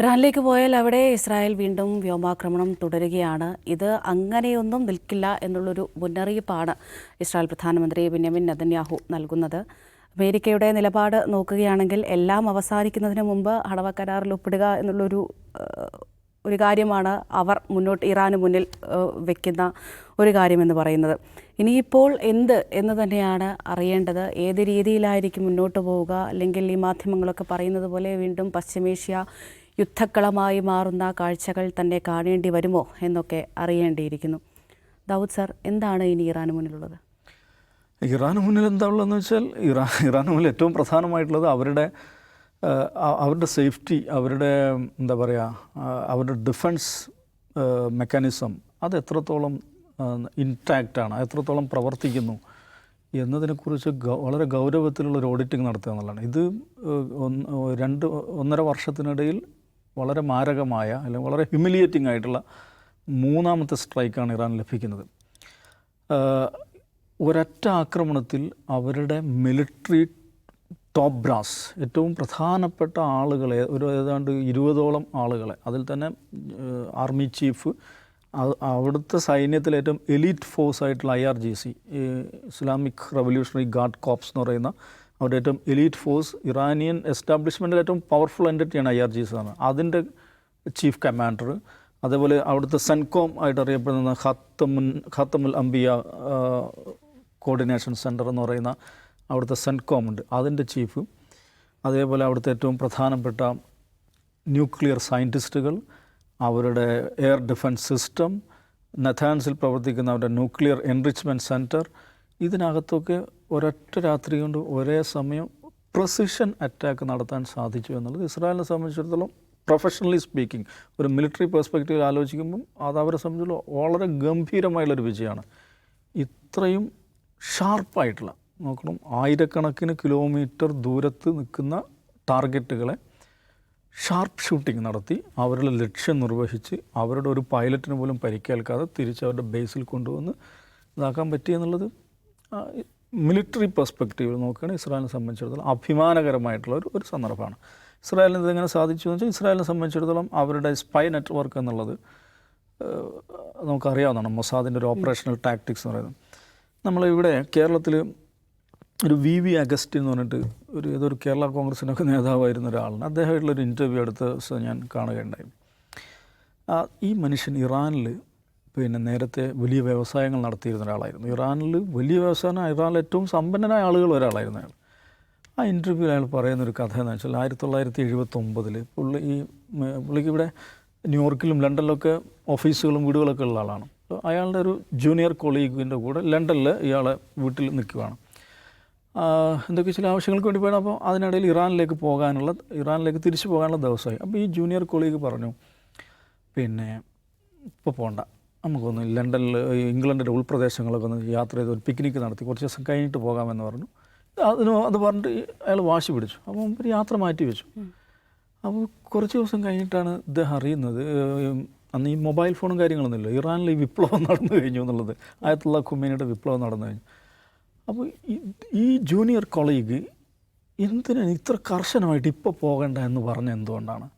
ഇറാനിലേക്ക് പോയാൽ അവിടെ ഇസ്രായേൽ വീണ്ടും വ്യോമാക്രമണം തുടരുകയാണ്. ഇത് അങ്ങനെയൊന്നും നിൽക്കില്ല എന്നുള്ളൊരു മുന്നറിയിപ്പാണ് ഇസ്രായേൽ പ്രധാനമന്ത്രി ബെന്യാമിൻ നദന്യാഹു നൽകുന്നത്. അമേരിക്കയുടെ നിലപാട് നോക്കുകയാണെങ്കിൽ എല്ലാം അവസാനിക്കുന്നതിന് മുമ്പ് അടവ കരാറിൽ ഒപ്പിടുക എന്നുള്ളൊരു ഒരു കാര്യമാണ് അവർ മുന്നോട്ട് ഇറാന് മുന്നിൽ വെക്കുന്ന ഒരു കാര്യമെന്ന് പറയുന്നത്. ഇനിയിപ്പോൾ എന്ത് എന്ന് തന്നെയാണ് അറിയേണ്ടത്. ഏത് രീതിയിലായിരിക്കും മുന്നോട്ട് പോവുക? അല്ലെങ്കിൽ ഈ മാധ്യമങ്ങളൊക്കെ പറയുന്നത് പോലെ വീണ്ടും പശ്ചിമേഷ്യ യുദ്ധക്കളമായി മാറുന്ന കാഴ്ചകൾ തന്നെ കാണേണ്ടി വരുമോ എന്നൊക്കെ അറിയേണ്ടിയിരിക്കുന്നു. ദാവൂദ് സർ എന്താണ് ഇനി ഇറാന് മുന്നിലുള്ളത്? ഇറാന് മുന്നിൽ എന്താ ഉള്ളതെന്ന് വെച്ചാൽ ഇറാൻ ഇറാന് മുന്നിൽ ഏറ്റവും പ്രധാനമായിട്ടുള്ളത് അവരുടെ അവരുടെ സേഫ്റ്റി അവരുടെ എന്താ പറയുക അവരുടെ ഡിഫൻസ് മെക്കാനിസം അത് എത്രത്തോളം ഇൻടാക്റ്റാണ് എത്രത്തോളം പ്രവർത്തിക്കുന്നു എന്നതിനെക്കുറിച്ച് വളരെ ഗൗരവത്തിലുള്ള ഒരു ഓഡിറ്റിംഗ് നടത്തുക എന്നുള്ളതാണ്. ഇത് രണ്ട് ഒന്നര വർഷത്തിനിടയിൽ വളരെ മാരകമായ അല്ലെങ്കിൽ വളരെ ഹ്യൂമിലിയേറ്റിംഗ് ആയിട്ടുള്ള മൂന്നാമത്തെ സ്ട്രൈക്കാണ് ഇറാൻ ലഭിക്കുന്നത്. ഒരൊറ്റ ആക്രമണത്തിൽ അവരുടെ മിലിറ്ററി ടോപ്പ് ബ്രാസ് ഏറ്റവും പ്രധാനപ്പെട്ട ആളുകളെ ഒരു ഏതാണ്ട് ഇരുപതോളം ആളുകളെ അതിൽ തന്നെ ആർമി ചീഫ് അവിടുത്തെ സൈന്യത്തിലെ ഏറ്റവും എലീറ്റ് ഫോഴ്സ് ആയിട്ടുള്ള I R G C Islamic revolutionary guard corps എന്ന് പറയുന്ന അവരുടെ ഏറ്റവും എലീറ്റ് ഫോഴ്സ് ഇറാനിയൻ എസ്റ്റാബ്ലിഷ്മെന്റിൽ ഏറ്റവും പവർഫുൾ എന്റിറ്റിയാണ് ഐ ആർ ജി എസ് ആണ്. അതിന്റെ ചീഫ് കമാൻഡർ അതേപോലെ അവിടുത്തെ സെൻകോം ആയിട്ട് അറിയപ്പെടുന്ന ഖത്തമുൻ ഖത്തമുൽ അംബിയ കോർഡിനേഷൻ സെന്റർ എന്ന് പറയുന്ന അവിടുത്തെ സെൻകോം ഉണ്ട്. അതിന്റെ ചീഫ് അതേപോലെ അവിടുത്തെ ഏറ്റവും പ്രധാനപ്പെട്ട ന്യൂക്ലിയർ സയന്റിസ്റ്റുകൾ അവരുടെ എയർ ഡിഫൻസ് സിസ്റ്റം നഥാൻസിൽ പ്രവർത്തിക്കുന്ന അവരുടെ ന്യൂക്ലിയർ എൻറിച്ച്മെന്റ് സെന്റർ ഇതിനകത്തൊക്കെ ഒരൊറ്റ രാത്രി കൊണ്ട് ഒരേ സമയം പ്രസിഷൻ അറ്റാക്ക് നടത്താൻ സാധിച്ചു എന്നുള്ളത് ഇസ്രായേലിനെ സംബന്ധിച്ചിടത്തോളം പ്രൊഫഷണലി സ്പീക്കിംഗ് ഒരു മിലിറ്ററി പെർസ്പെക്റ്റീവിൽ ആലോചിക്കുമ്പം അത് അവരെ സംബന്ധിച്ചിടത്തോളം വളരെ ഗംഭീരമായുള്ളൊരു വിജയമാണ്. ഇത്രയും ഷാർപ്പായിട്ടുള്ള നോക്കണം ആയിരക്കണക്കിന് കിലോമീറ്റർ ദൂരത്ത് നിൽക്കുന്ന ടാർഗറ്റുകളെ ഷാർപ്പ് ഷൂട്ടിംഗ് നടത്തി അവരുടെ ലക്ഷ്യം നിർവഹിച്ച് അവരുടെ ഒരു പൈലറ്റിന് പോലും പരിക്കേൽക്കാതെ തിരിച്ച് അവരുടെ ബേസിൽ കൊണ്ടുവന്ന് ഇതാക്കാൻ പറ്റി എന്നുള്ളത് മിലിറ്ററി പെർസ്പെക്റ്റീവിൽ നോക്കുകയാണെങ്കിൽ ഇസ്രായേലിനെ സംബന്ധിച്ചിടത്തോളം അഭിമാനകരമായിട്ടുള്ള ഒരു ഒരു സന്ദർഭമാണ്. ഇസ്രായേലിന് ഇതെങ്ങനെ സാധിച്ചു എന്ന് വെച്ചാൽ ഇസ്രായേലിനെ സംബന്ധിച്ചിടത്തോളം അവരുടെ സ്പൈ നെറ്റ്വർക്ക് എന്നുള്ളത് നമുക്കറിയാവുന്നതാണ്. മൊസാദിന്റെ ഒരു ഓപ്പറേഷണൽ ടാക്ടിക്സ് എന്ന് പറയുന്നത്. നമ്മളിവിടെ കേരളത്തിൽ ഒരു വി വി അഗസ്റ്റിൻ എന്ന് പറഞ്ഞിട്ട് ഒരു ഏതൊരു കേരള കോൺഗ്രസിനൊക്കെ നേതാവായിരുന്ന ഒരാളാണ് അദ്ദേഹമായിട്ടുള്ളൊരു ഇന്റർവ്യൂ അടുത്ത ദിവസം ഞാൻ കാണുകയുണ്ടായി. ഈ മനുഷ്യൻ ഇറാനിൽ പിന്നെ നേരത്തെ വലിയ വ്യവസായങ്ങൾ നടത്തിയിരുന്ന ഒരാളായിരുന്നു. ഇറാനിൽ വലിയ വ്യവസായം ഇറാനിൽ ഏറ്റവും സമ്പന്നനായ ആളുകൾ ഒരാളായിരുന്നു അയാൾ. ആ ഇന്റർവ്യൂവിൽ അയാൾ പറയുന്നൊരു കഥ എന്ന് വെച്ചാൽ ആയിരത്തി തൊള്ളായിരത്തി എഴുപത്തൊമ്പതിൽ പുള്ളി ഈ പുള്ളിക്ക് ഇവിടെ ന്യൂയോർക്കിലും ലണ്ടനിലൊക്കെ ഓഫീസുകളും വീടുകളൊക്കെ ഉള്ള ആളാണ്. അപ്പോൾ അയാളുടെ ഒരു ജൂനിയർ കൊളീഗിന്റെ കൂടെ ലണ്ടനിൽ ഇയാളെ വീട്ടിൽ നിൽക്കുകയാണ് എന്തൊക്കെ ചില ആവശ്യങ്ങൾക്ക് വേണ്ടി പോയത് അപ്പോൾ അതിനിടയിൽ ഇറാനിലേക്ക് പോകാനുള്ള ഇറാനിലേക്ക് തിരിച്ചു പോകാനുള്ള ദിവസമായി. അപ്പോൾ ഈ ജൂനിയർ കൊളീഗ് പറഞ്ഞു പിന്നെ ഇപ്പോൾ പോകണ്ട നമുക്കൊന്ന് ലണ്ടനിൽ ഇംഗ്ലണ്ടിന്റെ ഉൾപ്രദേശങ്ങളൊക്കെ ഒന്ന് യാത്ര ചെയ്ത് ഒരു പിക്നിക്ക് നടത്തി കുറച്ച് ദിവസം കഴിഞ്ഞിട്ട് പോകാമെന്ന് പറഞ്ഞു. അതിന് അത് പറഞ്ഞിട്ട് അയാൾ വാശി പിടിച്ചു. അപ്പോൾ ഒരു യാത്ര മാറ്റി വെച്ചു. അപ്പോൾ കുറച്ച് ദിവസം കഴിഞ്ഞിട്ടാണ് ഇദ്ദേഹം അറിയുന്നത് അന്ന് ഈ മൊബൈൽ ഫോണും കാര്യങ്ങളൊന്നുമില്ല ഇറാനിൽ ഈ വിപ്ലവം നടന്നു കഴിഞ്ഞു എന്നുള്ളത്. ആയത്തുള്ള ഖുമേനിയുടെ വിപ്ലവം നടന്നു കഴിഞ്ഞു. അപ്പോൾ ഈ- ഈ ജൂനിയർ കൊളീഗ് എന്തിനാണ് ഇത്ര കർശനമായിട്ട് ഇപ്പോൾ പോകണ്ട എന്ന് പറഞ്ഞ എന്തുകൊണ്ടാണ്?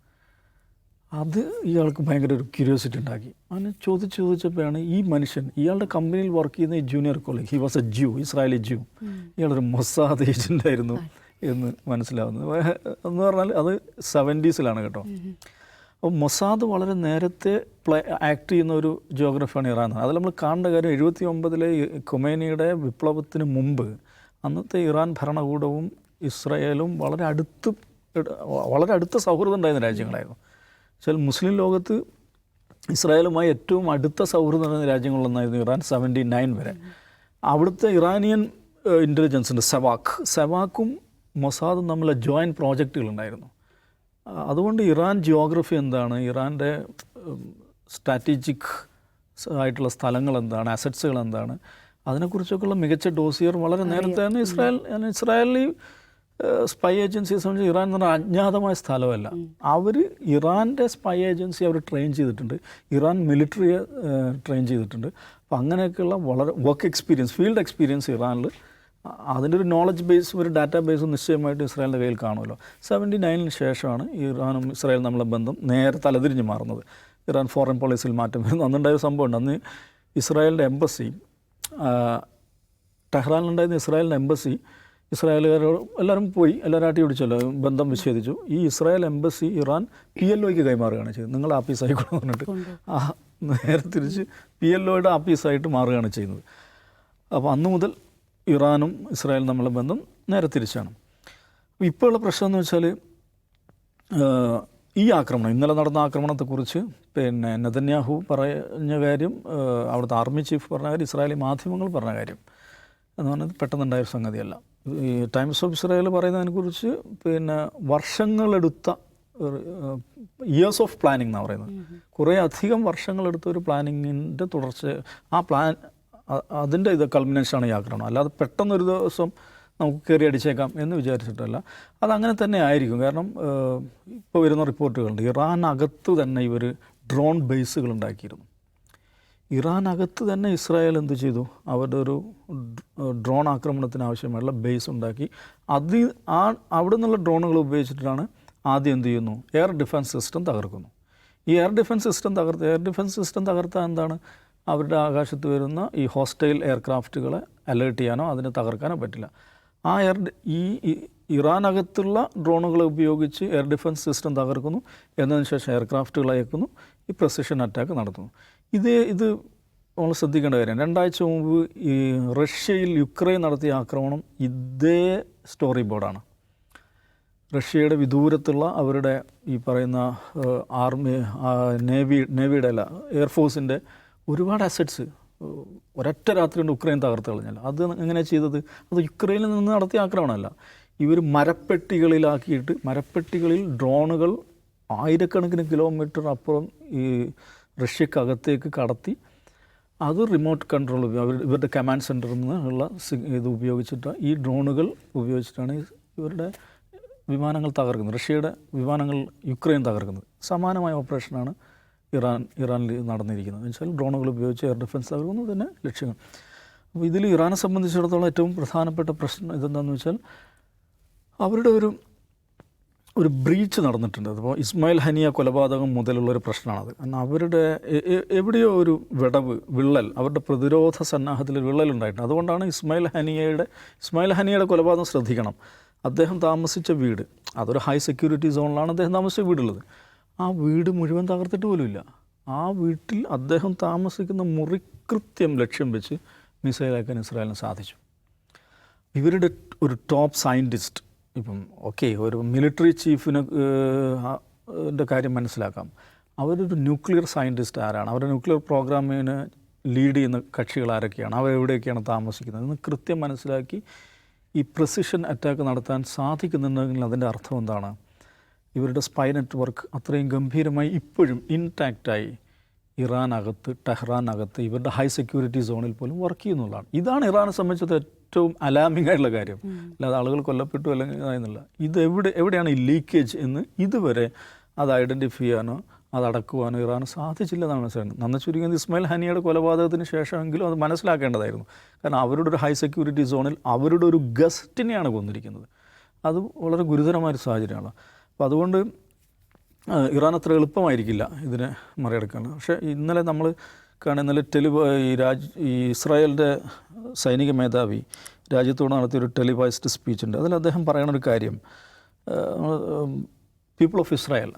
അത് ഇയാൾക്ക് ഭയങ്കര ഒരു ക്യൂരിയോസിറ്റി ഉണ്ടാക്കി. അങ്ങനെ ചോദിച്ച് ചോദിച്ചപ്പോഴാണ് ഈ മനുഷ്യൻ ഇയാളുടെ കമ്പനിയിൽ വർക്ക് ചെയ്യുന്ന ഈ junior college he was a Jew Israeli Jew ഇയാളൊരു മൊസാദ് ഏജന്റ് ആയിരുന്നു എന്ന് മനസ്സിലാവുന്നത്. എന്ന് പറഞ്ഞാൽ അത് സെവന്റീസിലാണ് കേട്ടോ. അപ്പോൾ മൊസാദ് വളരെ നേരത്തെ പ്ലേ ആക്ട് ചെയ്യുന്ന ഒരു ജോഗ്രഫിയാണ് ഇറാൻ അതിൽ നമ്മൾ കാണേണ്ട കാര്യം എഴുപത്തി ഒമ്പതിലെ കൊമേനിയുടെ വിപ്ലവത്തിന് മുമ്പ് അന്നത്തെ ഇറാൻ ഭരണകൂടവും ഇസ്രായേലും വളരെ അടുത്ത് വളരെ അടുത്ത സൗഹൃദം ഉണ്ടായിരുന്ന രാജ്യങ്ങളായിരുന്നു. വെച്ചാൽ മുസ്ലിം ലോകത്ത് ഇസ്രായേലുമായി ഏറ്റവും അടുത്ത സൗഹൃദം നടന്ന രാജ്യങ്ങളിലൊന്നായിരുന്നു ഇറാൻ സെവന്റി നയൻ വരെ. അവിടുത്തെ ഇറാനിയൻ ഇന്റലിജൻസിന്റെ സെവാക്ക് സെവാക്കും മൊസാദും തമ്മിലെ ജോയിന്റ് പ്രോജക്റ്റുകളുണ്ടായിരുന്നു ഉണ്ടായിരുന്നു. അതുകൊണ്ട് ഇറാൻ ജിയോഗ്രഫി എന്താണ്? ഇറാന്റെ സ്ട്രാറ്റജിക് ആയിട്ടുള്ള സ്ഥലങ്ങൾ എന്താണ്? അസറ്റ്സുകൾ എന്താണ്? അതിനെക്കുറിച്ചൊക്കെയുള്ള മികച്ച ഡോസിയർ വളരെ നേരത്തെ തന്നെ ഇസ്രായേൽ ഇസ്രായേലി സ്പൈ ഏജൻസിയെ സംബന്ധിച്ച് ഇറാൻ എന്ന് പറഞ്ഞാൽ അജ്ഞാതമായ സ്ഥലമല്ല. അവർ ഇറാന്റെ സ്പൈ ഏജൻസി അവർ ട്രെയിൻ ചെയ്തിട്ടുണ്ട്. ഇറാൻ മിലിറ്ററിയെ ട്രെയിൻ ചെയ്തിട്ടുണ്ട്. അപ്പോൾ അങ്ങനെയൊക്കെയുള്ള വളരെ വർക്ക് എക്സ്പീരിയൻസ് ഫീൽഡ് എക്സ്പീരിയൻസ് ഇറാനിൽ അതിന്റെ ഒരു നോളജ് ബേസും ഒരു ഡാറ്റാ ബേസും നിശ്ചയമായിട്ട് ഇസ്രായേലിന്റെ കയ്യിൽ കാണുമല്ലോ. സെവന്റി നയനിന് ശേഷമാണ് ഇറാനും ഇസ്രായേലും നമ്മളെ ബന്ധം നേരെ തലതിരിഞ്ഞ് മാറുന്നത്. ഇറാൻ ഫോറിൻ പോളിസിയിൽ മാറ്റം വരുന്നു. അന്നുണ്ടായ ഒരു സംഭവമുണ്ട്. അന്ന് ഇസ്രായേലിന്റെ എംബസി ടെഹ്റാനിലുണ്ടായിരുന്ന ഇസ്രായേലിന്റെ എംബസി ഇസ്രായേലുകാരോട് എല്ലാവരും പോയി എല്ലാവരും ആട്ടി പിടിച്ചല്ലോ ബന്ധം വിച്ഛേദിച്ചു. ഈ Israel embassy Iran P L ഒയ്ക്ക് കൈമാറുകയാണ് ചെയ്തത്. നിങ്ങൾ ആപ്പീസ് ആയിക്കോളെന്ന് പറഞ്ഞിട്ട് ആ നേരെ തിരിച്ച് പി എൽ ഒയുടെ ആപ്പീസായിട്ട് മാറുകയാണ് ചെയ്യുന്നത്. അപ്പോൾ അന്ന് മുതൽ ഇറാനും ഇസ്രായേലും തമ്മിലുള്ള ബന്ധം നേരെ തിരിച്ചാണ്. അപ്പോൾ ഇപ്പോഴുള്ള പ്രശ്നം എന്ന് വെച്ചാൽ ഈ ആക്രമണം ഇന്നലെ നടന്ന ആക്രമണത്തെക്കുറിച്ച് പിന്നെ നെതന്യാഹു പറഞ്ഞ കാര്യം അവിടുത്തെ ആർമി ചീഫ് പറഞ്ഞ കാര്യം ഇസ്രായേലി മാധ്യമങ്ങൾ പറഞ്ഞ കാര്യം. എന്ന് പറഞ്ഞത് പെട്ടെന്നുണ്ടായ സംഗതിയല്ല. ഈ ടൈംസ് ഓഫ് ഇസ്രായേൽ പറയുന്നതിനെക്കുറിച്ച് പിന്നെ വർഷങ്ങളെടുത്ത ഇയേഴ്സ് ഓഫ് പ്ലാനിങ് എന്നാണ് പറയുന്നത്. കുറേ അധികം വർഷങ്ങളെടുത്ത ഒരു പ്ലാനിങ്ങിന്റെ തുടർച്ച ആ പ്ലാൻ അതിന്റെ ഇത് കൾമിനേഷനാണ് ഈ ആക്രമണം. അല്ലാതെ പെട്ടെന്നൊരു ദിവസം നമുക്ക് കയറി അടിച്ചേക്കാം എന്ന് വിചാരിച്ചിട്ടല്ല. അതങ്ങനെ തന്നെ ആയിരിക്കും. കാരണം ഇപ്പോൾ വരുന്ന റിപ്പോർട്ടുകളുണ്ട്. ഇറാനകത്ത് തന്നെ ഇവർ ഡ്രോൺ ബേസുകൾ ഉണ്ടാക്കിയിരുന്നു. ഇറാനകത്ത് തന്നെ ഇസ്രായേൽ എന്ത് ചെയ്തു? അവരുടെ ഒരു ഡ്രോൺ ആക്രമണത്തിന് ആവശ്യമായുള്ള ബേസ് ഉണ്ടാക്കി. അത് ആ അവിടെ നിന്നുള്ള ഡ്രോണുകൾ ഉപയോഗിച്ചിട്ടാണ് ആദ്യം എന്ത് ചെയ്യുന്നു? എയർ ഡിഫൻസ് സിസ്റ്റം തകർക്കുന്നു. ഈ എയർ ഡിഫൻസ് സിസ്റ്റം തകർത്ത് എയർ ഡിഫൻസ് സിസ്റ്റം തകർത്താൽ എന്താണ്? അവരുടെ ആകാശത്ത് വരുന്ന ഈ ഹോസ്റ്റൈൽ എയർക്രാഫ്റ്റുകളെ അലേർട്ട് ചെയ്യാനോ അതിനെ തകർക്കാനോ പറ്റില്ല. ആ എയർ ഈ ഇറാനകത്തുള്ള ഡ്രോണുകളെ ഉപയോഗിച്ച് എയർ ഡിഫൻസ് സിസ്റ്റം തകർക്കുന്നു. എന്നതിന് ശേഷം എയർക്രാഫ്റ്റുകൾ അയക്കുന്നു. ഈ പ്രസിഷൻ അറ്റാക്ക് നടത്തുന്നു. ഇത് ഇത് നമ്മൾ ശ്രദ്ധിക്കേണ്ട കാര്യം. രണ്ടാഴ്ച മുമ്പ് ഈ റഷ്യയിൽ യുക്രൈൻ നടത്തിയ ആക്രമണം ഇതേ സ്റ്റോറി ബോർഡാണ് റഷ്യയുടെ വിദൂരത്തുള്ള അവരുടെ ഈ പറയുന്ന ആർമി നേവി നേവിയുടെ അല്ല എയർഫോഴ്സിന്റെ ഒരുപാട് അസറ്റ്സ് ഒരൊറ്റ രാത്രി കൊണ്ട് ഉക്രൈൻ തകർത്ത് കളഞ്ഞല്ല. അത് എങ്ങനെയാണ് ചെയ്തത്? അത് യുക്രൈനിൽ നിന്ന് നടത്തിയ ആക്രമണമല്ല. ഇവർ മരപ്പെട്ടികളിലാക്കിയിട്ട് മരപ്പെട്ടികളിൽ ഡ്രോണുകൾ ആയിരക്കണക്കിന് കിലോമീറ്റർ അപ്പുറം ഈ റഷ്യക്കകത്തേക്ക് കടത്തി അത് റിമോട്ട് കൺട്രോൾ അവർ ഇവരുടെ കമാൻഡ് സെന്ററിൽ നിന്നുള്ള സി- ഇത് ഉപയോഗിച്ചിട്ട് ഈ ഡ്രോണുകൾ ഉപയോഗിച്ചിട്ടാണ് ഇവരുടെ വിമാനങ്ങൾ തകർക്കുന്നത്. റഷ്യയുടെ വിമാനങ്ങൾ യുക്രൈൻ തകർക്കുന്നത്. സമാനമായ ഓപ്പറേഷനാണ് ഇറാൻ ഇറാനിൽ നടന്നിരിക്കുന്നത്. വെച്ചാൽ ഡ്രോണുകൾ ഉപയോഗിച്ച് എയർ ഡിഫൻസ് തകർക്കുന്നത് തന്നെ ലക്ഷ്യങ്ങൾ. അപ്പോൾ ഇതിൽ ഇറാനെ സംബന്ധിച്ചിടത്തോളം ഏറ്റവും പ്രധാനപ്പെട്ട പ്രശ്നം ഇതെന്താണെന്ന് വെച്ചാൽ അവരുടെ ഒരു ഒരു ബ്രീച്ച് നടന്നിട്ടുണ്ട്. അതിപ്പോൾ ഇസ്മായിൽ ഹനിയ കൊലപാതകം മുതലുള്ള ഒരു പ്രശ്നമാണത്. കാരണം അവരുടെ എവിടെയോ ഒരു വിടവ് വിള്ളൽ അവരുടെ പ്രതിരോധ സന്നാഹത്തിൽ വിള്ളൽ ഉണ്ടായിട്ടുണ്ട്. അതുകൊണ്ടാണ് ഇസ്മായിൽ ഹനിയയുടെ ഇസ്മായിൽ ഹനിയയുടെ കൊലപാതകം ശ്രദ്ധിക്കണം. അദ്ദേഹം താമസിച്ച വീട് അതൊരു ഹൈ സെക്യൂരിറ്റി സോണിലാണ് അദ്ദേഹം താമസിച്ച വീടുള്ളത്. ആ വീട് മുഴുവൻ തകർത്തിട്ട് പോലുമില്ല ആ വീട്ടിൽ അദ്ദേഹം താമസിക്കുന്ന മുറികൃത്യം ലക്ഷ്യം വെച്ച് മിസൈൽ അയക്കാൻ ഇസ്രായേലിന് സാധിച്ചു. ഇവരുടെ ഒരു ടോപ്പ് സയന്റിസ്റ്റ് ഇപ്പം ഓക്കെ ഒരു മിലിറ്ററി ചീഫിന് കാര്യം മനസ്സിലാക്കാം. അവരൊരു ന്യൂക്ലിയർ സയന്റിസ്റ്റ് ആരാണ്? അവരുടെ ന്യൂക്ലിയർ പ്രോഗ്രാമിന് ലീഡ് ചെയ്യുന്ന കക്ഷികൾ ആരൊക്കെയാണ്? അവരെവിടെയൊക്കെയാണ് താമസിക്കുന്നത്? എന്ന് കൃത്യം മനസ്സിലാക്കി ഈ പ്രസിഷൻ അറ്റാക്ക് നടത്താൻ സാധിക്കുന്നുണ്ടെങ്കിൽ അതിന്റെ അർത്ഥം എന്താണ്? ഇവരുടെ സ്പൈ നെറ്റ്വർക്ക് അത്രയും ഗംഭീരമായി ഇപ്പോഴും ഇൻടാക്റ്റായി ഇറാനകത്ത് ടെഹ്റാനകത്ത് ഇവരുടെ ഹൈ സെക്യൂരിറ്റി സോണിൽ പോലും വർക്ക് ചെയ്യുന്നുള്ളതാണ്. ഇതാണ് ഇറാനെ സംബന്ധിച്ചത് ഏറ്റവും അലാമിംഗ് ആയിട്ടുള്ള കാര്യം. അല്ലാതെ ആളുകൾ കൊല്ലപ്പെട്ടു അല്ലെങ്കിൽ എന്നുള്ള ഇത് എവിടെ എവിടെയാണ് ഈ ലീക്കേജ് എന്ന് ഇതുവരെ അത് ഐഡന്റിഫൈ ചെയ്യാനോ അത് അടക്കുവാനോ ഇറാന് സാധിച്ചില്ലെന്നാണ് മനസ്സിലാക്കുന്നത്. നന്ന ചുരുങ്ങിയത് ഇസ്മായിൽ ഹനിയുടെ കൊലപാതകത്തിന് ശേഷമെങ്കിലും അത് മനസ്സിലാക്കേണ്ടതായിരുന്നു. കാരണം അവരുടെ ഒരു ഹൈ സെക്യൂരിറ്റി സോണിൽ അവരുടെ ഒരു ഗസ്റ്റിനെയാണ് കൊന്നിരിക്കുന്നത്. അത് വളരെ ഗുരുതരമായൊരു സാഹചര്യമാണ്. അപ്പോൾ അതുകൊണ്ട് ഇറാൻ അത്ര എളുപ്പമായിരിക്കില്ല ഇതിനെ മറികടക്കാൻ. പക്ഷേ ഇന്നലെ നമ്മൾ കാണുന്ന ഇന്നലെ ടെലി ഈ രാജ് ഈ ഇസ്രായേലിന്റെ സൈനിക മേധാവി രാജ്യത്തോട് നടത്തിയൊരു ടെലിവൈസ്ഡ് സ്പീച്ച് ഉണ്ട് അതിൽ അദ്ദേഹം പറയണ ഒരു കാര്യം people of Israel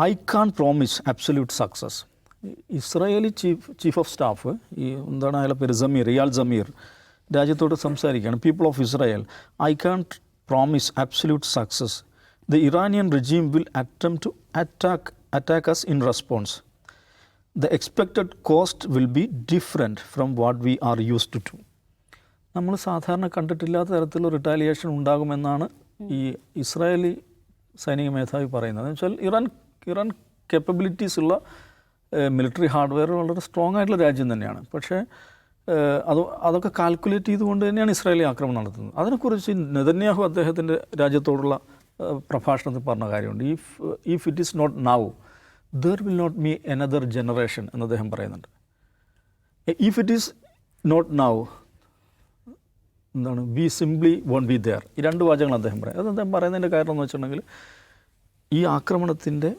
I can promise absolute success Israeli chief chief of staff ഈ എന്താണ് അയാളുടെ പേര്? ജമീർ ഇയാൾ ജമീർ രാജ്യത്തോട് സംസാരിക്കുകയാണ്. People of Israel I can promise absolute success the Iranian regime will attempt to attack attack us in response the expected cost will be different from what we are used to നമ്മൾ സാധാരണ കണ്ടിട്ടില്ലാത്ത തരത്തിലുള്ള retaliation ഉണ്ടാകുമെന്നാണ് ഈ Israeli സൈനിക മേധാവി പറയുന്നത്. എന്ന് വെച്ചാൽ ഇറാൻ ഇറാൻ കേപ്പബിലിറ്റീസ് ഉള്ള മിലിറ്ററി ഹാർഡ്വെയർ വളരെ സ്ട്രോങ് ആയിട്ടുള്ള രാജ്യം തന്നെയാണ്. പക്ഷേ അത് അതൊക്കെ കാൽക്കുലേറ്റ് ചെയ്തുകൊണ്ട് തന്നെയാണ് ഇസ്രായേലി ആക്രമണം നടത്തുന്നത്. അതിനെക്കുറിച്ച് നെതന്യാഹു അദ്ദേഹത്തിന്റെ രാജ്യത്തോടുള്ള പ്രഭാഷണത്തിൽ പറഞ്ഞ കാര്യമുണ്ട്. If if it is not now there will not me another generation എന്ന് അദ്ദേഹം പറയുന്നുണ്ട്. If it is not now എന്താണ് we simply won't be there ഈ രണ്ട് വാചകങ്ങൾ അദ്ദേഹം പറയും അത് അദ്ദേഹം പറയുന്നതിന്റെ കാരണം എന്ന് വെച്ചിട്ടുണ്ടെങ്കിൽ ഈ ആക്രമണത്തിന്റെ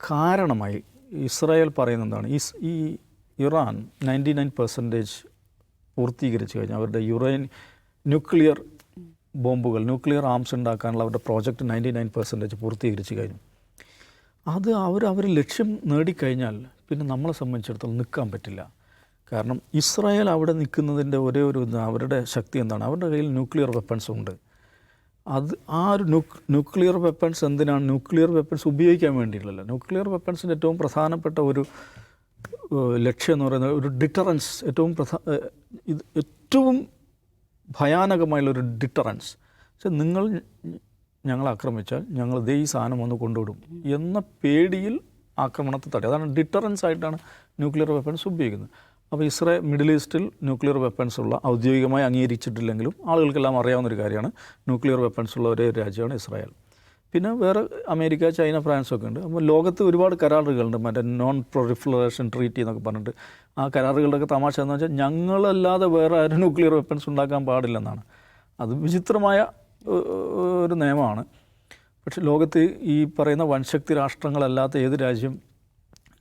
കാരണമായി ഇസ്രായേൽ പറയുന്ന എന്താണ് ഈ ഈ ഇറാൻ നയന്റി നയൻ പെർസെന്റേജ് പൂർത്തീകരിച്ചു കഴിഞ്ഞാൽ അവരുടെ യുറേൻ ന്യൂക്ലിയർ ബോംബുകൾ ന്യൂക്ലിയർ ആംസ് ഉണ്ടാക്കാനുള്ള അവരുടെ പ്രോജക്റ്റ് നയന്റി നയൻ പെർസെന്റേജ് പൂർത്തീകരിച്ചു കഴിഞ്ഞു. അത് അവർ അവർ ലക്ഷ്യം നേടിക്കഴിഞ്ഞാൽ പിന്നെ നമ്മളെ സംബന്ധിച്ചിടത്തോളം നിൽക്കാൻ പറ്റില്ല. കാരണം ഇസ്രായേൽ അവിടെ നിൽക്കുന്നതിന്റെ ഒരേ ഒരു അവരുടെ ശക്തി എന്താണ്? അവരുടെ കയ്യിൽ ന്യൂക്ലിയർ വെപ്പൺസ് ഉണ്ട്. അത് ആ ഒരു ന്യൂക് ന്യൂക്ലിയർ വെപ്പൺസ് എന്തിനാണ്? ന്യൂക്ലിയർ വെപ്പൺസ് ഉപയോഗിക്കാൻ വേണ്ടിയിട്ടുള്ളത് ന്യൂക്ലിയർ വെപ്പൺസിന്റെ ഏറ്റവും പ്രധാനപ്പെട്ട ഒരു ലക്ഷ്യം എന്ന് പറയുന്നത് ഒരു ഡിറ്ററൻസ് ഏറ്റവും പ്രധാന ഇത് ഏറ്റവും ഭയാനകമായുള്ളൊരു ഡിറ്ററൻസ് പക്ഷെ നിങ്ങൾ ഞങ്ങളെ ആക്രമിച്ചാൽ ഞങ്ങൾ ഇതേ ഈ സാധനം വന്ന് കൊണ്ടുവിടും എന്ന പേടിയിൽ ആക്രമണത്തെ തടയും. അതാണ് ഡിറ്ററൻസ് ആയിട്ടാണ് ന്യൂക്ലിയർ വെപ്പൺസ് ഉപയോഗിക്കുന്നത്. അപ്പോൾ ഇസ്രായേൽ മിഡിൽ ഈസ്റ്റിൽ ന്യൂക്ലിയർ വെപ്പൺസ് ഉള്ള ഔദ്യോഗികമായി അംഗീകരിച്ചിട്ടില്ലെങ്കിലും ആളുകൾക്കെല്ലാം അറിയാവുന്ന ഒരു കാര്യമാണ്. ന്യൂക്ലിയർ വെപ്പൺസ് ഉള്ള ഒരേ രാജ്യമാണ് ഇസ്രായേൽ. പിന്നെ വേറെ അമേരിക്ക ചൈന ഫ്രാൻസ് ഒക്കെ ഉണ്ട്. അപ്പോൾ ലോകത്ത് ഒരുപാട് കരാറുകളുണ്ട്. മറ്റേ നോൺ പ്രൊലിഫറേഷൻ ട്രീറ്റി എന്നൊക്കെ പറഞ്ഞിട്ട്. ആ കരാറുകളുടെയൊക്കെ തമാശ എന്ന് വെച്ചാൽ ഞങ്ങളല്ലാതെ വേറെ ആരും ന്യൂക്ലിയർ വെപ്പൺസ് ഉണ്ടാക്കാൻ പാടില്ലെന്നാണ്. അത് വിചിത്രമായ ഒരു നിയമമാണ്. പക്ഷെ ലോകത്ത് ഈ പറയുന്ന വൻശക്തി രാഷ്ട്രങ്ങളല്ലാത്ത ഏത് രാജ്യം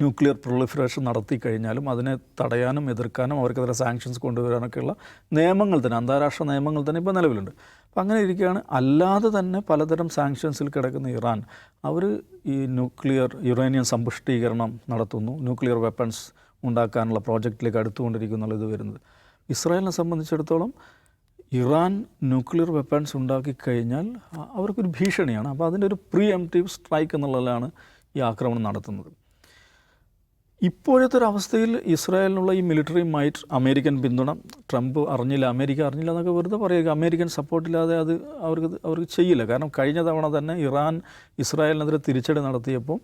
ന്യൂക്ലിയർ പ്രൊളിഫറേഷൻ നടത്തി കഴിഞ്ഞാലും അതിനെ തടയാനും എതിർക്കാനും അവർക്കെതിരെ സാങ്ഷൻസ് കൊണ്ടുവരാനൊക്കെയുള്ള നിയമങ്ങൾ തന്നെ അന്താരാഷ്ട്ര നിയമങ്ങൾ തന്നെ ഇപ്പോൾ നിലവിലുണ്ട്. അപ്പോൾ അങ്ങനെ ഇരിക്കുകയാണ്. അല്ലാതെ തന്നെ പലതരം സാങ്ഷൻസിൽ കിടക്കുന്ന ഇറാൻ അവർ ഈ ന്യൂക്ലിയർ യുറേനിയം സമ്പുഷ്ടീകരണം നടത്തുന്നു. ന്യൂക്ലിയർ വെപ്പൺസ് ഉണ്ടാക്കാനുള്ള പ്രോജക്റ്റിലേക്ക് അടുത്തുകൊണ്ടിരിക്കുന്നുള്ള ഇത് വരുന്നത്. ഇസ്രായേലിനെ സംബന്ധിച്ചിടത്തോളം ഇറാൻ ന്യൂക്ലിയർ വെപ്പൺസ് ഉണ്ടാക്കി കഴിഞ്ഞാൽ അവർക്കൊരു ഭീഷണിയാണ്. അപ്പോൾ അതിന്റെ ഒരു പ്രീ എംറ്റീവ് സ്ട്രൈക്ക് എന്നുള്ളതിലാണ് ഈ ആക്രമണം നടത്തുന്നത്. ഇപ്പോഴത്തെ ഒരു അവസ്ഥയിൽ ഇസ്രായേലിനുള്ള ഈ മിലിറ്ററി മൈറ്റ് അമേരിക്കൻ പിന്തുണ ട്രംപ് അറിഞ്ഞില്ല അമേരിക്ക അറിഞ്ഞില്ല എന്നൊക്കെ വെറുതെ പറയുക. അമേരിക്കൻ സപ്പോർട്ടില്ലാതെ അത് അവർക്ക് അവർക്ക് ചെയ്യില്ല. കാരണം കഴിഞ്ഞ തവണ തന്നെ ഇറാൻ ഇസ്രായേലിനെതിരെ തിരിച്ചടി നടത്തിയപ്പോൾ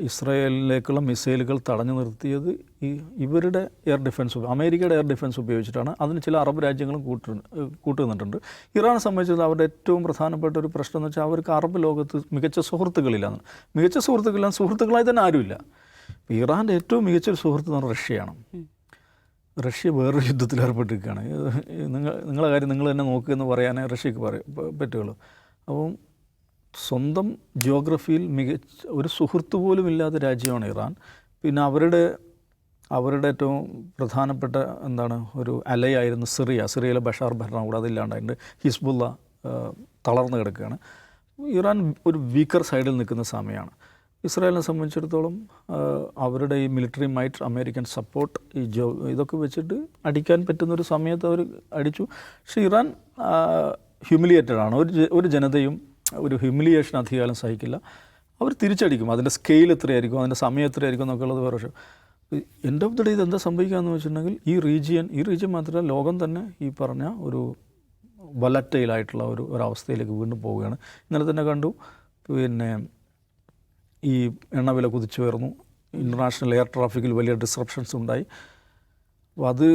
ഇസ്രായേലിലേക്കുള്ള മിസൈലുകൾ തടഞ്ഞു നിർത്തിയത് ഈ ഇവരുടെ എയർ ഡിഫൻസ് അമേരിക്കയുടെ എയർ ഡിഫൻസ് ഉപയോഗിച്ചിട്ടാണ്. അതിന് ചില അറബ് രാജ്യങ്ങളും കൂട്ടു കൂട്ടുനിന്നിട്ടുണ്ട്. ഇറാനെ സംബന്ധിച്ചത് അവരുടെ ഏറ്റവും പ്രധാനപ്പെട്ട ഒരു പ്രശ്നം എന്ന് വെച്ചാൽ അവർക്ക് അറബ് ലോകത്ത് മികച്ച സുഹൃത്തുക്കളില്ലാന്ന്. മികച്ച സുഹൃത്തുക്കളില്ല സുഹൃത്തുക്കളായി തന്നെ ആരുമില്ല. ഇപ്പോൾ ഇറാന്റെ ഏറ്റവും മികച്ചൊരു സുഹൃത്ത് എന്ന് പറഞ്ഞാൽ റഷ്യയാണ്. റഷ്യ വേറൊരു യുദ്ധത്തിൽ ഏർപ്പെട്ടിരിക്കുകയാണ്. നിങ്ങൾ നിങ്ങളുടെ കാര്യം നിങ്ങൾ തന്നെ നോക്കുക എന്ന് പറയാനേ റഷ്യക്ക് പറയും പറ്റുകയുള്ളൂ. പറ്റുള്ളൂ അപ്പം സ്വന്തം ജിയോഗ്രഫിയിൽ മികച്ച ഒരു സുഹൃത്ത് പോലും ഇല്ലാത്ത രാജ്യമാണ് ഇറാൻ. പിന്നെ അവരുടെ അവരുടെ ഏറ്റവും പ്രധാനപ്പെട്ട എന്താണ് ഒരു അലയായിരുന്നു സിറിയ. സിറിയയിലെ ബഷാർ ഭരണകൂടം അതില്ലാണ്ടായിട്ടുണ്ട് ഹിസ്ബുള്ള തളർന്നു കിടക്കുകയാണ്. ഇറാൻ ഒരു വീക്കർ സൈഡിൽ നിൽക്കുന്ന സമയമാണ്. ഇസ്രായേലിനെ സംബന്ധിച്ചിടത്തോളം അവരുടെ ഈ മിലിറ്ററി മൈറ്റ് അമേരിക്കൻ സപ്പോർട്ട് ഈ ജോ ഇതൊക്കെ വെച്ചിട്ട് അടിക്കാൻ പറ്റുന്ന ഒരു സമയത്ത് അവർ അടിച്ചു. പക്ഷേ ഇറാൻ ഹ്യൂമിലിയേറ്റഡ് ആണ്. ഒരു ഒരു ജനതയും ഒരു ഹ്യൂമിലിയേഷൻ അധികാലം സഹിക്കില്ല. അവർ തിരിച്ചടിക്കും. അതിന്റെ സ്കെയിൽ എത്രയായിരിക്കും? അതിന്റെ സമയം എത്രയായിരിക്കും എന്നൊക്കെ ഉള്ളത് വേറെ പക്ഷേ എൻഡ് ഓഫ് ദി ഡേ ഇത് എന്താ സംഭവിക്കുകയെന്ന് വെച്ചിട്ടുണ്ടെങ്കിൽ ഈ റീജിയൻ ഈ റീജിയൻ മാത്രമല്ല ലോകം തന്നെ ഈ പറഞ്ഞ ഒരു വലറ്റയിലായിട്ടുള്ള ഒരു ഒരവസ്ഥയിലേക്ക് വീണ്ടും പോവുകയാണ്. ഇന്നലെ തന്നെ കണ്ടു. പിന്നെ ഈ എണ്ണവില കുതിച്ചു വരുന്നു ഇന്റർനാഷണൽ എയർ ട്രാഫിക്കിൽ വലിയ ഡിസ്റപ്ഷൻസ് ഉണ്ടായി. അപ്പോൾ അത്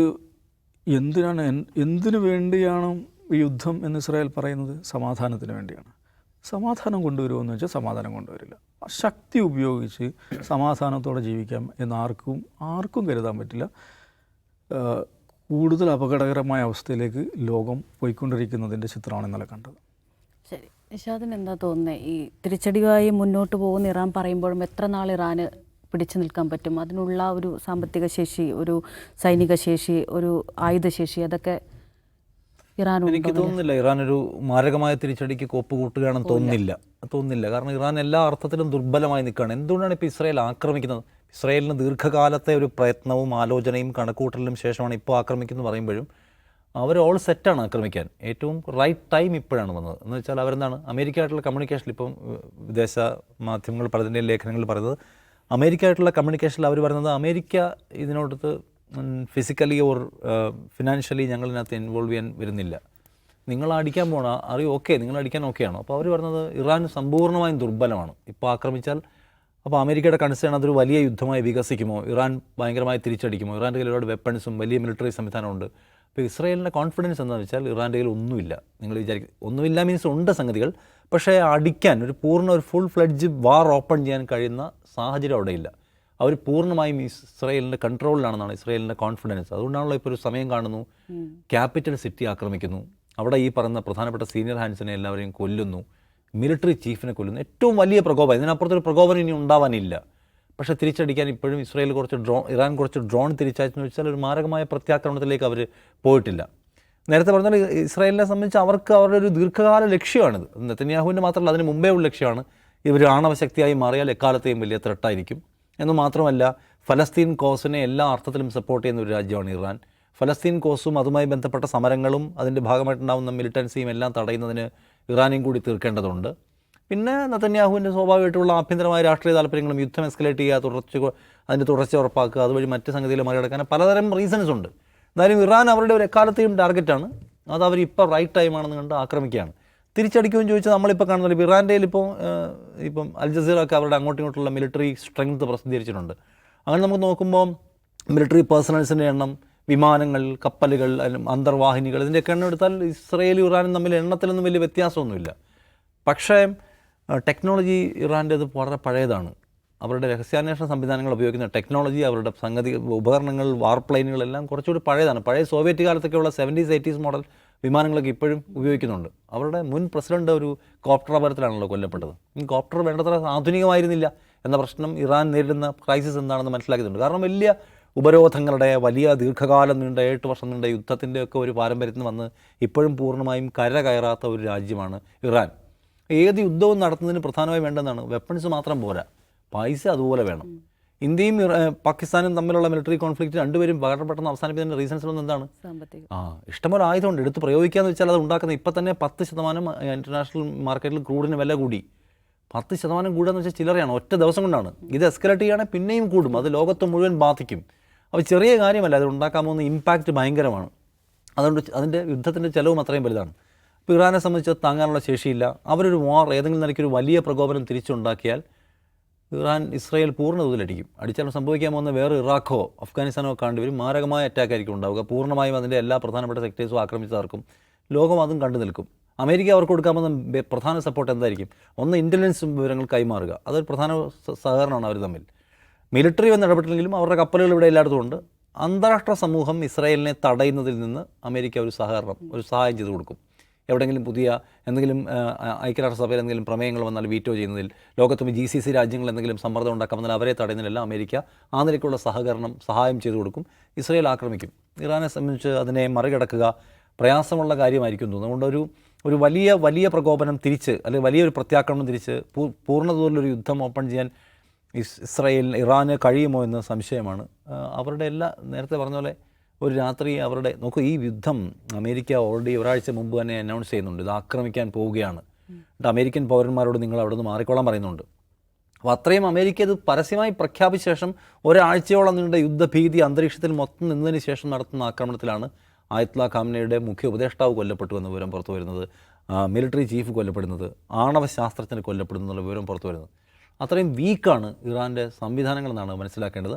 എന്തിനാണ് എന്തിനു വേണ്ടിയാണ് യുദ്ധം എന്ന് ഇസ്രായേൽ പറയുന്നത്? സമാധാനത്തിന് വേണ്ടിയാണ്. സമാധാനം കൊണ്ടുവരുമെന്ന് വെച്ചാൽ സമാധാനം കൊണ്ടുവരില്ല. ശക്തി ഉപയോഗിച്ച് സമാധാനത്തോടെ ജീവിക്കാം എന്ന് ആർക്കും ആർക്കും കരുതാൻ പറ്റില്ല. കൂടുതൽ അപകടകരമായ അവസ്ഥയിലേക്ക് ലോകം പോയിക്കൊണ്ടിരിക്കുന്നതിന്റെ ചിത്രമാണ് ഇന്നലെ കണ്ടത്. ശരി. നിഷാദിന് എന്താ തോന്നുന്നത് ഈ തിരിച്ചടിയായി മുന്നോട്ട് പോകുന്ന ഇറാൻ പറയുമ്പോഴും എത്ര നാൾ ഇറാന് പിടിച്ചു നിൽക്കാൻ പറ്റും? അതിനുള്ള ഒരു സാമ്പത്തിക ശേഷി ഒരു സൈനിക ശേഷി ഒരു ആയുധശേഷി അതൊക്കെ ഇറാനുണ്ടോ എനിക്ക് തോന്നുന്നില്ല. ഇറാൻ ഒരു മാരകമായ തിരിച്ചടിക്ക് കോപ്പ് കൂട്ടുകയാണെന്ന് തോന്നുന്നില്ല. തോന്നുന്നില്ല. കാരണം ഇറാൻ എല്ലാ അർത്ഥത്തിലും ദുർബലമായി നിൽക്കുകയാണ്. എന്തുകൊണ്ടാണ് ഇപ്പോൾ ഇസ്രായേൽ ആക്രമിക്കുന്നത്? ഇസ്രായേലിന് ദീർഘകാലത്തെ ഒരു പ്രയത്നവും ആലോചനയും കണക്കൂട്ടലിനും ശേഷമാണ് ഇപ്പോൾ ആക്രമിക്കുന്നത് പറയുമ്പോഴും അവർ ഓൾ സെറ്റാണ് ആക്രമിക്കാൻ. ഏറ്റവും റൈറ്റ് ടൈം ഇപ്പോഴാണ് വന്നത്. എന്ന് വെച്ചാൽ അവരെന്താണ്? അമേരിക്ക ആയിട്ടുള്ള കമ്മ്യൂണിക്കേഷനിൽ ഇപ്പം വിദേശ മാധ്യമങ്ങൾ പലതിന്റെയും ലേഖനങ്ങൾ പറയുന്നത് അമേരിക്ക ആയിട്ടുള്ള കമ്മ്യൂണിക്കേഷനിൽ അവർ പറയുന്നത് അമേരിക്ക ഇതിനോടത്ത് ഫിസിക്കലി ഓർ ഫിനാൻഷ്യലി ഞങ്ങളിതിനകത്ത് ഇൻവോൾവ് ചെയ്യാൻ വരുന്നില്ല. നിങ്ങൾ അടിക്കാൻ പോണ അറിയോ ഓക്കെ നിങ്ങൾ അടിക്കാൻ ഓക്കെയാണോ അപ്പോൾ അവർ പറഞ്ഞത് ഇറാൻ സമ്പൂർണമായും ദുർബലമാണ്. ഇപ്പോൾ ആക്രമിച്ചാൽ അപ്പോൾ അമേരിക്കയുടെ കൺസേൺ അതൊരു വലിയ യുദ്ധമായി വികസിക്കുമോ? ഇറാൻ ഭയങ്കരമായി തിരിച്ചടിക്കുമോ? ഇറാന്റെ കയ്യിൽ ഒരുപാട് വെപ്പൺസും വലിയ മിലിറ്ററി സംവിധാനമുണ്ട് അപ്പോൾ ഇസ്രായേലിന്റെ കോൺഫിഡൻസ് എന്താണെന്ന് വെച്ചാൽ ഇറാന്റെ കയ്യിൽ ഒന്നുമില്ല. നിങ്ങൾ വിചാരിക്കും ഒന്നുമില്ല മീൻസ് ഉണ്ട് സംഗതികൾ. പക്ഷേ അടിക്കാൻ ഒരു പൂർണ ഒരു ഫുൾ ഫ്ലഡ്ജ് വാർ ഓപ്പൺ ചെയ്യാൻ കഴിയുന്ന സാഹചര്യം അവിടെയില്ല. അവർ പൂർണമായും ഇസ്രയേലിന്റെ കൺട്രോളിലാണെന്നാണ് ഇസ്രയേലിന്റെ കോൺഫിഡൻസ്. അതുകൊണ്ടാണല്ലോ ഇപ്പോൾ ഒരു സമയം കാണുന്നു. ക്യാപിറ്റൽ സിറ്റി ആക്രമിക്കുന്നു. അവിടെ ഈ പറഞ്ഞ പ്രധാനപ്പെട്ട സീനിയർ ഹാൻഡ്സിനെ എല്ലാവരെയും കൊല്ലുന്നു. മിലിറ്ററി ചീഫിനെ കൊല്ലുന്നു. ഏറ്റവും വലിയ പ്രകോപനം. ഇതിനപ്പുറത്തൊരു പ്രകോപനം ഇനി ഉണ്ടാവാനില്ല. പക്ഷേ തിരിച്ചടിക്കാൻ ഇപ്പോഴും ഇസ്രയേൽ കുറച്ച് ഡ്രോൺ ഇറാൻ കുറച്ച് ഡ്രോൺ തിരിച്ചയച്ചെന്ന് വെച്ചാൽ ഒരു മാരകമായ പ്രത്യാക്രമണത്തിലേക്ക് അവർ പോയിട്ടില്ല. നേരത്തെ പറഞ്ഞാൽ ഇസ്രായേലിനെ സംബന്ധിച്ച് അവർക്ക് അവരുടെ ഒരു ദീർഘകാല ലക്ഷ്യമാണിത്. നെത്തന്യാഹുവിന്റെ മാത്രമല്ല അതിന് മുമ്പേ ഉള്ള ലക്ഷ്യമാണ് ഇവർ ആണവശക്തിയായി മാറിയാൽ എക്കാലത്തെയും വലിയ ത്രെട്ടായിരിക്കും എന്ന് മാത്രമല്ല ഫലസ്തീൻ കോസിനെ എല്ലാ അർത്ഥത്തിലും സപ്പോർട്ട് ചെയ്യുന്ന ഒരു രാജ്യമാണ് ഇറാൻ. ഫലസ്തീൻ കോസും അതുമായി ബന്ധപ്പെട്ട സമരങ്ങളും അതിന്റെ ഭാഗമായിട്ടുണ്ടാകുന്ന മിലിറ്റൻസിയും എല്ലാം തടയുന്നതിന് ഇറാനും കൂടി തീർക്കേണ്ടതുണ്ട്. പിന്നെ നതന്യാഹുവിന്റെ സ്വാഭാവികമായിട്ടുള്ള ആഭ്യന്തരമായ രാഷ്ട്രീയ താല്പര്യങ്ങളും യുദ്ധം എസ്കലേറ്റ് ചെയ്യുക തുടർച്ച അതിന്റെ തുടർച്ച ഉറപ്പാക്കുക അതുവഴി മറ്റ് സംഗതികൾ മറികടക്കാൻ പലതരം റീസൺസ് ഉണ്ട്. എന്തായാലും ഇറാൻ അവരുടെ ഒരു എക്കാലത്തെയും ടാർഗറ്റാണ് അത് അവർ ഇപ്പോൾ റൈറ്റ് ടൈമാണെന്ന് കണ്ട് ആക്രമിക്കുകയാണ്. തിരിച്ചടിക്കുമെന്ന് ചോദിച്ചാൽ നമ്മളിപ്പോൾ കാണുന്നില്ല ഇപ്പോൾ ഇറാന്റെ ഇപ്പോൾ ഇപ്പം അൽ ജസീറ ഒക്കെ അവരുടെ അങ്ങോട്ടും ഇങ്ങോട്ടുള്ള മിലിറ്ററി സ്ട്രെങ്ത് പ്രസിദ്ധീകരിച്ചിട്ടുണ്ട്. അങ്ങനെ നമുക്ക് നോക്കുമ്പോൾ മിലിറ്ററി പേഴ്സണൽസിന്റെ എണ്ണം വിമാനങ്ങൾ കപ്പലുകൾ അന്തർവാഹിനികൾ ഇതിന്റെയൊക്കെ എണ്ണം എടുത്താൽ ഇസ്രയേലും ഇറാനും തമ്മിൽ എണ്ണത്തിലൊന്നും വലിയ വ്യത്യാസമൊന്നുമില്ല. പക്ഷേ ടെക്നോളജി ഇറാന്റേത് വളരെ പഴയതാണ്. അവരുടെ രഹസ്യാന്വേഷണ സംവിധാനങ്ങൾ ഉപയോഗിക്കുന്ന ടെക്നോളജി അവരുടെ സംഗതി ഉപകരണങ്ങൾ വാർപ്ലെയിനുകളെല്ലാം കുറച്ചുകൂടി പഴയതാണ്. പഴയ സോവിയറ്റ് കാലത്തൊക്കെയുള്ള സെവന്റീസ് എയ്റ്റീസ് മോഡൽ വിമാനങ്ങളൊക്കെ ഇപ്പോഴും ഉപയോഗിക്കുന്നുണ്ട്. അവരുടെ മുൻ പ്രസിഡന്റ് ഒരു കോപ്റ്റർ അപകടത്തിലാണല്ലോ കൊല്ലപ്പെട്ടത്. ഈ കോപ്റ്റർ വേണ്ടത്ര ആധുനികമായിരുന്നില്ല എന്ന പ്രശ്നം ഇറാൻ നേരിടുന്ന ക്രൈസിസ് എന്താണെന്ന് മനസ്സിലാക്കിയിട്ടുണ്ട്. കാരണം വലിയ ഉപരോധങ്ങളുടെ വലിയ ദീർഘകാലം നീണ്ട എട്ട് വർഷം നീണ്ട യുദ്ധത്തിന്റെയൊക്കെ ഒരു പാരമ്പര്യത്തിൽ വന്ന് ഇപ്പോഴും പൂർണമായും കര കയറാത്ത ഒരു രാജ്യമാണ് ഇറാൻ. ഏത് യുദ്ധവും നടത്തുന്നതിന് പ്രധാനമായി വേണ്ടതാണ് വെപ്പൺസ് മാത്രം പോരാ. പൈസ അതുപോലെ വേണം. ഇന്ത്യയും പാകിസ്ഥാനും തമ്മിലുള്ള മിലിറ്ററി കോൺഫ്ലിക്റ്റ് രണ്ടുപേരും വളരെ പെട്ടെന്ന് അവസാനിപ്പിച്ചതിന്റെ റീസൺസ് എന്താണ്? സാമ്പത്തികം. ആ ഇഷ്ടംപോലെ ആയുധമുണ്ട് എടുത്ത് പ്രയോഗിക്കാന്ന് വെച്ചാൽ അത് ഉണ്ടാക്കുന്ന ഇപ്പം തന്നെ പത്ത് ശതമാനം ഇന്റർനാഷണൽ മാർക്കറ്റിൽ ക്രൂഡിന് വില കൂടി. പത്ത് ശതമാനം കൂടുകയെന്ന് വെച്ചാൽ ചില്ലറയാണ് ഒറ്റ ദിവസം കൊണ്ടാണ്. ഇത് എസ്കലേറ്റ് ചെയ്യുകയാണെങ്കിൽ പിന്നെയും കൂടും. അത് ലോകത്ത് മുഴുവൻ ബാധിക്കും. അപ്പോൾ ചെറിയ കാര്യമല്ല അത് ഉണ്ടാക്കാൻ പോകുന്ന ഇമ്പാക്റ്റ് ഭയങ്കരമാണ്. അതുകൊണ്ട് അതിന്റെ യുദ്ധത്തിന്റെ ചിലവും അത്രയും വലുതാണ്. ഇപ്പോൾ ഇറാനെ സംബന്ധിച്ച് താങ്ങാനുള്ള ശേഷിയില്ല. അവരൊരു വാർ ഏതെങ്കിലും നിലയ്ക്കൊരു വലിയ പ്രകോപനം തിരിച്ചുണ്ടാക്കിയാൽ ഇറാൻ ഇസ്രായേൽ പൂർണ തോതിലടിക്കും. അടിച്ചാൽ സംഭവിക്കാൻ പോകുന്ന വേറെ ഇറാഖോ അഫ്ഗാനിസ്ഥാനോ കണ്ടു വരും. മാരകമായ അറ്റാക്ക് ആയിരിക്കും ഉണ്ടാവുക. പൂർണമായും അതിന്റെ എല്ലാ പ്രധാനപ്പെട്ട സെക്ടേഴ്സും ആക്രമിച്ചതാർക്കും ലോകം അതും കണ്ടു നിൽക്കും. അമേരിക്ക അവർക്ക് കൊടുക്കാൻ പോകുന്ന പ്രധാന സപ്പോർട്ട് എന്തായിരിക്കും? ഒന്ന് ഇന്റലിജൻസ് വിവരങ്ങൾ കൈമാറുക. അതൊരു പ്രധാന സഹകരണമാണ് അവർ തമ്മിൽ. മിലിറ്ററി വന്ന് ഇടപെട്ടില്ലെങ്കിലും അവരുടെ കപ്പലുകൾ ഇവിടെ എല്ലായിടത്തും ഉണ്ട് അന്താരാഷ്ട്ര സമൂഹം ഇസ്രായേലിനെ തടയുന്നതിൽ നിന്ന് അമേരിക്ക ഒരു സഹകരണം ഒരു സഹായം ചെയ്തു കൊടുക്കും. എവിടെയെങ്കിലും പുതിയ എന്തെങ്കിലും ഐക്യരാഷ്ട്രസഭയിൽ എന്തെങ്കിലും പ്രമേയങ്ങൾ വന്നാൽ വീറ്റോ ചെയ്യുന്നതിൽ ലോകത്തും ജി സി സി രാജ്യങ്ങൾ എന്തെങ്കിലും സമ്മർദ്ദം ഉണ്ടാക്കാൻ വന്നാൽ അവരെ തടയുന്നതിലല്ല അമേരിക്ക ആ നിലയ്ക്കുള്ള സഹകരണം സഹായം ചെയ്തു കൊടുക്കും. ഇസ്രയേൽ ആക്രമിക്കും. ഇറാനെ സംബന്ധിച്ച് അതിനെ മറികടക്കുക പ്രയാസമുള്ള കാര്യമായിരിക്കും തോന്നുന്നു. അതുകൊണ്ട് ഒരു വലിയ വലിയ പ്രകോപനം തിരിച്ച് അല്ലെങ്കിൽ വലിയൊരു പ്രത്യാക്രമണം തിരിച്ച് പൂർണതോതിലൊരു യുദ്ധം ഓപ്പൺ ചെയ്യാൻ ഇസ് ഇസ്രായേൽ ഇറാന് കഴിയുമോ എന്ന് സംശയമാണ്. അവരുടെ എല്ലാ നേരത്തെ പറഞ്ഞ പോലെ ഒരു രാത്രി അവരുടെ നോക്കൂ ഈ യുദ്ധം അമേരിക്ക ഓൾറെഡി ഒരാഴ്ച മുമ്പ് തന്നെ അനൗൺസ് ചെയ്യുന്നുണ്ട്. ഇത് ആക്രമിക്കാൻ പോവുകയാണ്. എന്നിട്ട് അമേരിക്കൻ പൗരന്മാരോട് നിങ്ങൾ അവിടെ നിന്ന് മാറിക്കോളാൻ പറയുന്നുണ്ട്. അപ്പോൾ അത്രയും അമേരിക്ക ഇത് പരസ്യമായി പ്രഖ്യാപിച്ച ശേഷം ഒരാഴ്ചയോളം നീണ്ട യുദ്ധഭീതി അന്തരീക്ഷത്തിൽ മൊത്തം നിന്നതിന് ശേഷം നടത്തുന്ന ആക്രമണത്തിലാണ് ആയത്ല ഖാംനയുടെ മുഖ്യ ഉപദേഷ്ടാവ് കൊല്ലപ്പെട്ടു എന്ന വിവരം പുറത്തു വരുന്നത്. മിലിറ്ററി ചീഫ് കൊല്ലപ്പെടുന്നത്. ആണവ ശാസ്ത്രജ്ഞർ കൊല്ലപ്പെടുന്നു എന്നുള്ള വിവരം പുറത്തു വരുന്നത്. അത്രയും വീക്കാണ് ഇറാന്റെ സംവിധാനങ്ങൾ എന്നാണ് മനസ്സിലാക്കേണ്ടത്.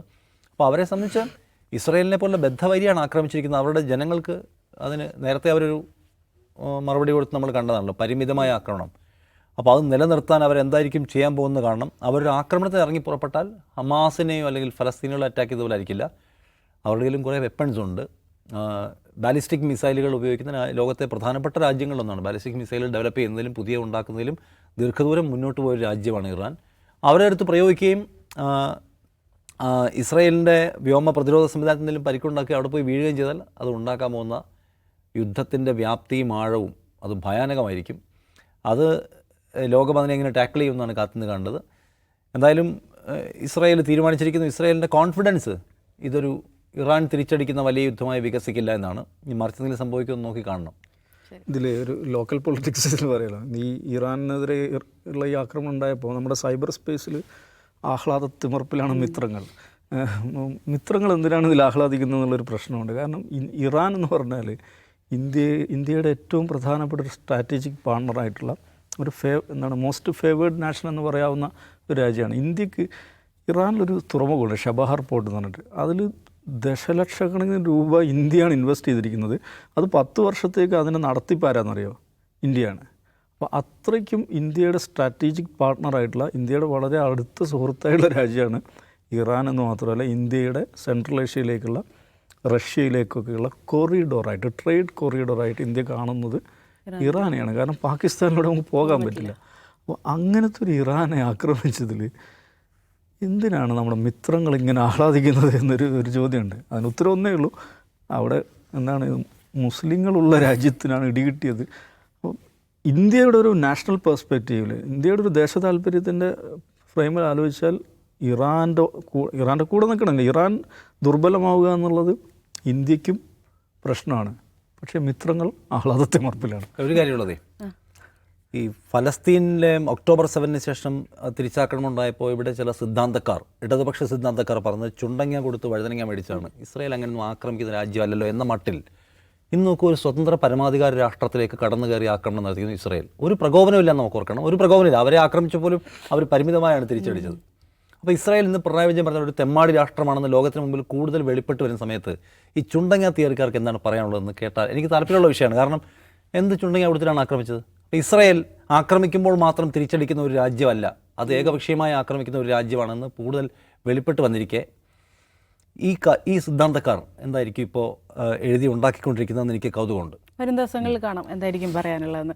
അപ്പോൾ അവരെ സംബന്ധിച്ച് ഇസ്രയേലിനെ പോലുള്ള ബദ്ധവൈരിയാണ് ആക്രമിച്ചിരിക്കുന്നത്. അവരുടെ ജനങ്ങൾക്ക് അതിന് നേരത്തെ അവരൊരു മറുപടി കൊടുത്ത് നമ്മൾ കണ്ടതാണല്ലോ പരിമിതമായ ആക്രമണം. അപ്പോൾ അത് നിലനിർത്താൻ അവരെന്തായിരിക്കും ചെയ്യാൻ പോകുന്നത് കാരണം അവരൊരു ആക്രമണത്തിൽ ഇറങ്ങി പുറപ്പെട്ടാൽ ഹമാസിനെയോ അല്ലെങ്കിൽ ഫലസ്തീനുകളെ അറ്റാക്ക് ചെയ്തപോലെ ആയിരിക്കില്ല. അവരുടെ കയ്യിലും കുറേ വെപ്പൺസ് ഉണ്ട്. ബാലിസ്റ്റിക് മിസൈലുകൾ ഉപയോഗിക്കുന്ന ലോകത്തെ പ്രധാനപ്പെട്ട രാജ്യങ്ങളിലൊന്നാണ്. ബാലിസ്റ്റിക് മിസൈലുകൾ ഡെവലപ്പ് ചെയ്യുന്നതിലും പുതിയ ഉണ്ടാക്കുന്നതിലും ദീർഘദൂരം മുന്നോട്ട് പോയ രാജ്യമാണ് ഇറാൻ. അവരെ അടുത്ത് പ്രയോഗിക്കുകയും ഇസ്രായേലിന്റെ വ്യോമ പ്രതിരോധ സംവിധാനത്തിൽ എന്തെങ്കിലും പരിക്കുണ്ടാക്കി അവിടെ പോയി വീഴുകയും ചെയ്താൽ അത് ഉണ്ടാക്കാൻ പോകുന്ന യുദ്ധത്തിന്റെ വ്യാപ്തിയും ആഴവും അത് ഭയാനകമായിരിക്കും. അത് ലോകം അതിനെ എങ്ങനെ ടാക്കിൾ ചെയ്യുമെന്നാണ് കാത്തുനിന്ന് കണ്ടത് എന്തായാലും ഇസ്രായേൽ തീരുമാനിച്ചിരിക്കുന്നു. ഇസ്രായേലിന്റെ കോൺഫിഡൻസ് ഇതൊരു ഇറാൻ തിരിച്ചടിക്കുന്ന വലിയ യുദ്ധമായി വികസിക്കില്ല എന്നാണ്. ഇനി മറിച്ച് എന്തെങ്കിലും സംഭവിക്കുമെന്ന് നോക്കി കാണണം. ഇതിൽ ഒരു ലോക്കൽ പൊളിറ്റിക്സ് എന്ന് പറയலாம் ഈ ഇറാനെതിരെ ഉള്ള ഈ ആക്രമണം ഉണ്ടായപ്പോൾ നമ്മുടെ സൈബർ സ്പേസിൽ ആഹ്ലാദ തിമർപ്പിലാണ് മിത്രങ്ങൾ മിത്രങ്ങൾ എന്തിനാണ് ഇതിൽ ആഹ്ലാദിക്കുന്നത് എന്നുള്ളൊരു പ്രശ്നമുണ്ട്. കാരണം ഇറാൻ എന്ന് പറഞ്ഞാൽ ഇന്ത്യ ഇന്ത്യയുടെ ഏറ്റവും പ്രധാനപ്പെട്ട ഒരു സ്ട്രാറ്റജിക് പാർട്ണറായിട്ടുള്ള ഒരു ഫേ എന്താണ് മോസ്റ്റ് ഫേവേർഡ് നാഷൻ എന്ന് പറയാവുന്ന ഒരു രാജ്യമാണ്. ഇന്ത്യയ്ക്ക് ഇറാനിലൊരു തുറമുഖമുണ്ട് ഷബഹാർ പോർട്ട് എന്ന് പറഞ്ഞിട്ട്. അതിൽ ദശലക്ഷക്കണക്കിന് രൂപ ഇന്ത്യയാണ് ഇൻവെസ്റ്റ് ചെയ്തിരിക്കുന്നത്. അത് പത്ത് വർഷത്തേക്ക് അതിനെ നടത്തിപ്പാരാന്നറിയോ ഇന്ത്യയാണ്. അപ്പോൾ അത്രയ്ക്കും ഇന്ത്യയുടെ സ്ട്രാറ്റജിക് പാർട്ട്ണറായിട്ടുള്ള ഇന്ത്യയുടെ വളരെ അടുത്ത സുഹൃത്തായിട്ടുള്ള രാജ്യമാണ് ഇറാൻ എന്ന് മാത്രമല്ല ഇന്ത്യയുടെ സെൻട്രൽ ഏഷ്യയിലേക്കുള്ള റഷ്യയിലേക്കൊക്കെയുള്ള കൊറിഡോറായിട്ട് ട്രേഡ് കൊറിഡോറായിട്ട് ഇന്ത്യ കാണുന്നത് ഇറാനെയാണ്. കാരണം പാകിസ്ഥാനിലൂടെ നമുക്ക് പോകാൻ പറ്റില്ല. അപ്പോൾ അങ്ങനത്തെ ഒരു ഇറാനെ ആക്രമിച്ചതിൽ എന്തിനാണ് നമ്മുടെ മിത്രങ്ങൾ ഇങ്ങനെ ആഹ്ലാദിക്കുന്നത് എന്നൊരു ഒരു ചോദ്യമുണ്ട്. അതിന് ഉത്തരം ഒന്നേ ഉള്ളൂ. അവിടെ എന്താണ് മുസ്ലിങ്ങളുള്ള രാജ്യത്തിനാണ് ഇടികിട്ടിയത് ഇന്ത്യയുടെ ഒരു നാഷണൽ പെർസ്പെക്റ്റീവിൽ ഇന്ത്യയുടെ ഒരു ദേശ താല്പര്യത്തിന്റെ ഫ്രെയിമിൽ ആലോചിച്ചാൽ ഇറാന്റെ ഇറാന്റെ കൂടെ നിൽക്കണമെങ്കിൽ ഇറാൻ ദുർബലമാവുക എന്നുള്ളത് ഇന്ത്യക്കും പ്രശ്നമാണ്. പക്ഷേ മിത്രങ്ങൾ ആഹ്ലാദത്തെ മറപ്പിലാണ് ഒരു കാര്യമുള്ളതേ. ഈ ഫലസ്തീനിലെ ഒക്ടോബർ സെവനിന് ശേഷം തിരിച്ചാക്രമണം ഉണ്ടായപ്പോൾ ഇവിടെ ചില സിദ്ധാന്തക്കാർ ഇടതുപക്ഷ സിദ്ധാന്തക്കാർ പറഞ്ഞത് ചുണ്ടങ്ങ കൊടുത്ത് വഴുതനങ്ങ മേടിച്ചാണ്. ഇസ്രായേൽ അങ്ങനെയൊന്നും ആക്രമിക്കുന്ന രാജ്യമല്ലല്ലോ എന്ന മട്ടിൽ ഇന്ന് നോക്കൂ ഒരു സ്വതന്ത്ര പരമാധികാര രാഷ്ട്രത്തിലേക്ക് കടന്നു കയറി ആക്രമണം നടത്തിയിരുന്നു ഇസ്രയേൽ. ഒരു പ്രകോപനമില്ല എന്ന് നമുക്ക് ഓർക്കണം. ഒരു പ്രകോപനമില്ല അവരെ ആക്രമിച്ച ആക്രമിച്ചപ്പോലും അവർ പരിമിതമായാണ് തിരിച്ചടിച്ചത്. അപ്പോൾ ഇസ്രായേൽ ഇന്ന് പിണറായി വിജയൻ പറഞ്ഞ ഒരു തെമ്മാടി രാഷ്ട്രമാണെന്ന് ലോകത്തിന് മുമ്പിൽ കൂടുതൽ വെളിപ്പെട്ട് വരുന്ന സമയത്ത് ഈ ചുണ്ടങ്ങ തിയറിക്കാർക്ക് എന്താണ് പറയാനുള്ളതെന്ന് കേട്ടാൽ എനിക്ക് താല്പര്യമുള്ള വിഷയമാണ്. കാരണം എന്ത് ചുണ്ടങ്ങ അവിടുത്തിലാണ് ആക്രമിച്ചത്? അപ്പോൾ ഇസ്രായേൽ ആക്രമിക്കുമ്പോൾ മാത്രം തിരിച്ചടിക്കുന്ന ഒരു രാജ്യമല്ല. അത് ഏകപക്ഷീയമായി ആക്രമിക്കുന്ന ഒരു രാജ്യമാണെന്ന് കൂടുതൽ വെളിപ്പെട്ട് വന്നിരിക്കെ. ഈ ക- ഈ സിദ്ധാന്തക്കാർ എന്തായിരിക്കും ഇപ്പോൾ എഴുതി ഉണ്ടാക്കിക്കൊണ്ടിരിക്കുന്നതെന്ന് എനിക്ക് കൗതുകമുണ്ട്. വരും ദിവസങ്ങളിൽ കാണാം. എന്തായിരിക്കും പറയാനുള്ളതെന്ന്.